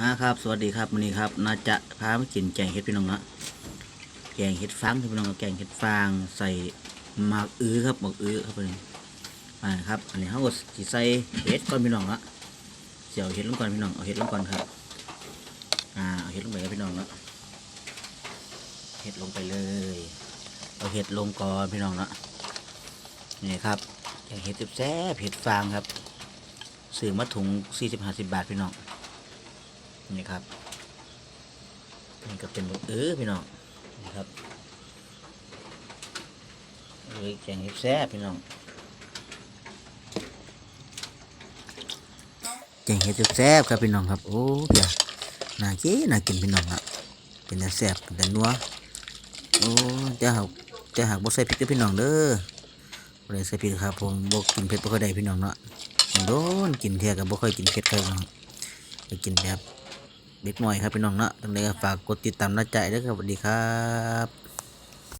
มาครับสวัสดีครับวันนี้ครับน่าจะพามากินแกงเห็ดพี่น้องเนาะแกงเห็ดฟางพี่น้องแกงเห็ดฟางใส่หมากอื้อครับหมากอื้อครับพี่น้องอ่าครับอันนี้เขาก็ใส่เห็ดก่อนพี่น้องละเสียวเห็ดลงก่อนพี่น้องเอาเห็ดลงก่อนครับอ่าเอาเห็ดลงไปครับพี่น้องละเห็ดลงไปเลยเอาเห็ดลงก่อนพี่น้องละนี่ครับแกงเห็ดแซ่บเห็ดฟางครับซื้อมาถุงสี่สิบห้าสิบบาทพี่น้อง นี่ครับ นี่ก็เป็นเออพี่น้องนี่ครับเลยแกงเห็ดแซ่บพี่น้องแกงเห็ดแซ่บครับพี่น้องครับ โอ้เดี๋ยน่ากินน่ากินพี่น้องครับเป็นแต่แซ่บเป็นแต่นัวโอ้จะหักจะหักบ่ใส่พริกพี่น้องเด้อบ่ได้ใส่พริกครับ ผมบ่กินเผ็ดบ่ค่อยได้พี่น้องเนาะโดนกินเที่ยก็บ่ค่อยกินเผ็ดครับพี่น้องไปกินแบบ เด็กหน่อยครับพี่น้องเนาะตั้งแต่ฝากกดติดตามน้าใจด้วยครับสวัสดีครับ